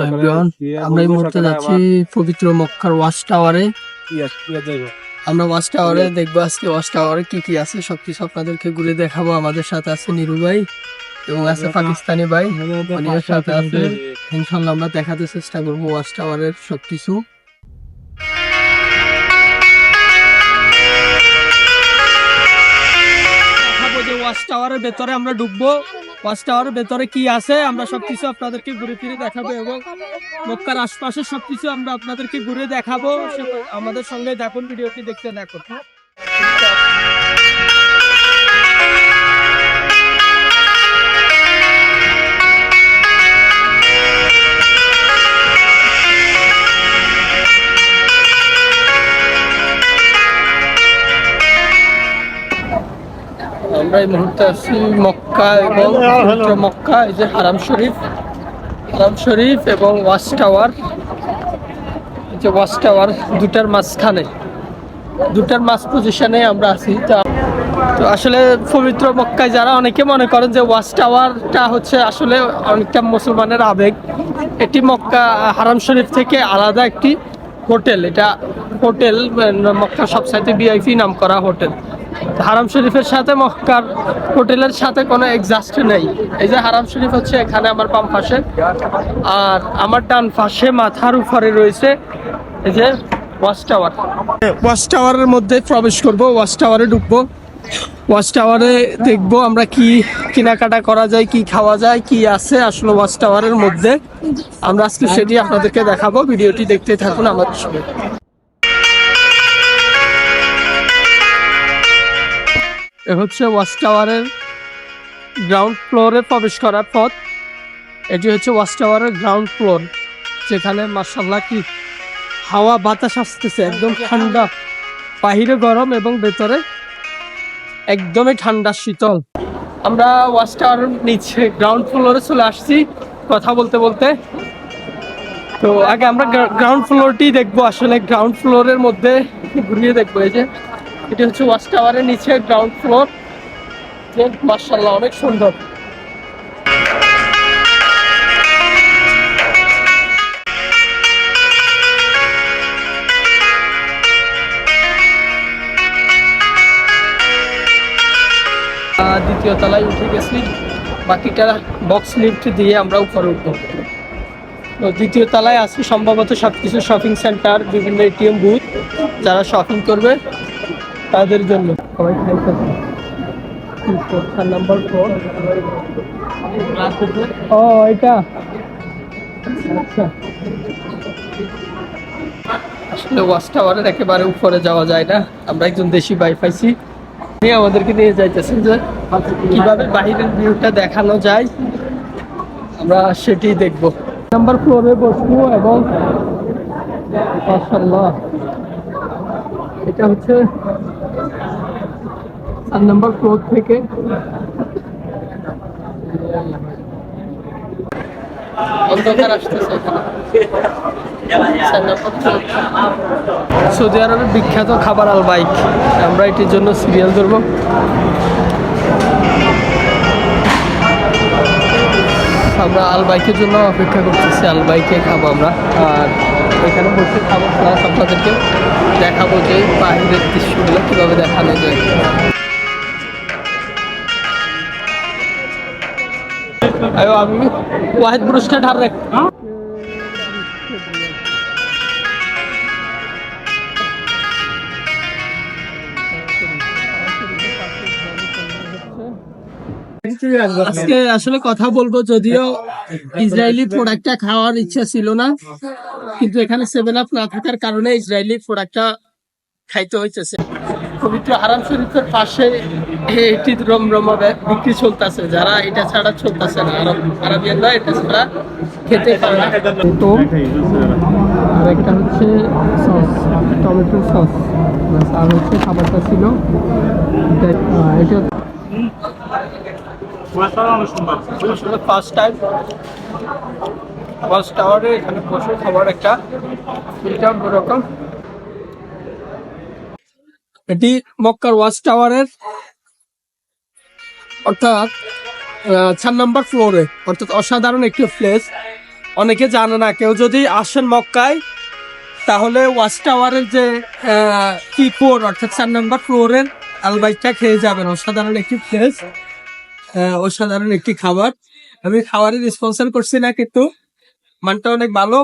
Hello everyone আমরা এই মুহূর্তে যাচ্ছি পবিত্র মক্কার ওয়াচ টাওয়ারে। আমরা ওয়াচ টাওয়ারে দেখব আজকে ওয়াচ টাওয়ারে কি কি আছে সবকিছু আপনাদেরকে ঘুরে দেখাবো। আমাদের সাথে আছে নিরু ভাই এবং আছে পাকিস্তানি ভাই। উনিও সাথে আছে। ইনশাল্লাহ আমরা দেখাতে চেষ্টা করব ওয়াচ টাওয়ারের সবকিছু। দেখাবো যে ওয়াচ টাওয়ারের ভেতরে আমরা ঢুকবো। ওয়াচ টাওয়ার ভেতরে কি আছে, আমরা সবকিছু আপনাদেরকে ঘুরে ফিরে দেখাবো এবং মক্কার আশপাশে সবকিছু আমরা আপনাদেরকে ঘুরে দেখাবো। আমাদের সঙ্গে দেখুন ভিডিওটি দেখতে না দেখুন আমরা এই মুহূর্তে আছি মক্কা এবং মক্কা, এই যে হারাম শরীফ হারাম শরীফ এবং ওয়াচ টাওয়ার। এই যে ওয়াচ টাওয়ার দুটার মাঝখানে, দুটার মাঝ পজিশনে আমরা আছি। তো আসলে পবিত্র মক্কায় যারা, অনেকে মনে করেন যে ওয়াচ টাওয়ারটা হচ্ছে আসলে অনেকটা মুসলমানের আবেগ। এটি মক্কা, হারাম শরীফ থেকে আলাদা একটি হোটেল। এটা হোটেল, মক্কার সবসাইতে ভিআইপি নাম করা হোটেল। হারাম শরীফের সাথে মক্কার হোটেলের সাথে কোনো এক্সাস্ট নেই। এই যে হারাম শরীফ হচ্ছে এখানে আমার বাম পাশে। আর আমার ডান পাশে মাথার উপরে রয়েছে এই যে ওয়াচ টাওয়ার ওয়াচ টাওয়ারের মধ্যে প্রবেশ করব ওয়াচ টাওয়ারে ঢুকবো। ওয়াচ টাওয়ারে দেখব আমরা কি কেনাকাটা করা যায়, কি খাওয়া যায়, কি আছে আসলে ওয়াচ টাওয়ারের মধ্যে। আমরা আজকে সেটি আপনাদেরকে দেখাবো, ভিডিওটি দেখতে থাকুন আমাদের সঙ্গে। এ হচ্ছে ওয়াচ টাওয়ারের গ্রাউন্ড ফ্লোরে প্রবেশ করার পথ। এটি হচ্ছে ওয়াচ টাওয়ারের গ্রাউন্ড ফ্লোর যেখানে মার্শাল্লাহ কি হাওয়া বাতাস আসতেছে একদম ঠান্ডা বাহিরে গরম এবং ভেতরে একদমই ঠান্ডা শীতল। আমরা ওয়াচ টাওয়ার নিচে গ্রাউন্ড ফ্লোরে চলে আসছি কথা বলতে বলতে। তো আগে আমরা গ্রাউন্ড ফ্লোরটি দেখব আসলে গ্রাউন্ড ফ্লোরের মধ্যে ঘুরিয়ে দেখব এই যে। এটা হচ্ছে ওয়াচ টাওয়ারের নিচে গ্রাউন্ড ফ্লোর মার্শাল্লাহ অনেক সুন্দর। দ্বিতীয় তলায় উঠে গেছি। বাকিটা বক্স লিফট দিয়ে আমরা উপরে উঠবো। তো দ্বিতীয় তলায় আছে, সম্ভবত সবকিছু শপিং সেন্টার বিভিন্ন এটিএম বুথ যারা শপিং করবে। তাদের জন্য। সবাই খাইতেছে নাম্বার ফোর ও এটা? আচ্ছা। আসলে ওয়াচ টাওয়ারের একেবারে উপরে যাওয়া যায় না। আমরা একজন দেশি বাই পাইছি উনি আমাদেরকে নিয়ে যাইতেছেন যে কীভাবে বাহিরের ভিউটা দেখানো যায়। আমরা সেটি দেখব। নাম্বার ফ্লোরে বসবো এবং মাশাআল্লাহ। এটা হচ্ছে চার নাম্বার ফ্লোর থেকে। সৌদি আরবের বিখ্যাত খাবার আল বাইক। আমরা এটির জন্য সিরিয়াল ধরবো। আমরা আল বাইকের জন্য অপেক্ষা করতেছি। আল বাইকে খাব আমরা। আর এখানে বসে খাব। প্লাস আপনাদেরকে দেখাবো যে বাইরের দৃশ্যগুলো কীভাবে দেখানো যায়। আজকে আসলে কথা বলব যদিও ইসরায়েলি প্রোডাক্টটা খাওয়ার ইচ্ছা ছিল না, কিন্তু এখানে সেভেন আপ না থাকার কারণে ইসরায়েলি প্রোডাক্টটা খাইতে হইতেছে। পবিত্র হারাম শরীফের পাশে এটি রমরমা বিক্রি চলতেছে, যারা এটা ছাড়া চলতেছে না। আরব আরবিয়ানরা এটা ছাড়া খেতে পারে না। তো, আর একটা হচ্ছে সস, টমেটো সস। আর হচ্ছে খাবারটা ছিল এটা- ফার্স্ট টাইম ফার্স্ট টাওয়ারে এখানে বসে খাবার একটা, এটা অন্যরকম এটি মক্কার ওয়াচ টাওয়ারের, অর্থাৎ চার নাম্বার ফ্লোরে, অর্থাৎ অসাধারণ একটি প্লেস অনেকে জানে না, কেউ যদি আসেন মক্কায়, তাহলে ওয়াচ টাওয়ারের যে কি ফ্লোর অর্থাৎ চার নম্বর ফ্লোরের আলবাইটটা খেয়ে যাবেন। অসাধারণ একটি প্লেস অসাধারণ একটি খাবার। আমি খাবারের স্পন্সর করছি না কিন্তু, মানটা অনেক ভালো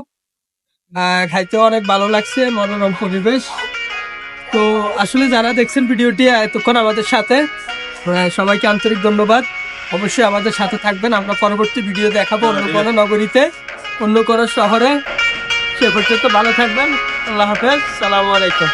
খাইতেও অনেক ভালো লাগছে, মনোরম পরিবেশ। তো আসলে যারা দেখছেন ভিডিওটি এতক্ষণ আমাদের সাথে সবাইকে আন্তরিক ধন্যবাদ। অবশ্যই আমাদের সাথে থাকবেন। আমরা পরবর্তী ভিডিও দেখাবো অন্য কোনো নগরীতে অন্য কোনো শহরে। সে পর্যন্ত ভালো থাকবেন। আল্লাহ হাফেজ। সালামু আলাইকুম।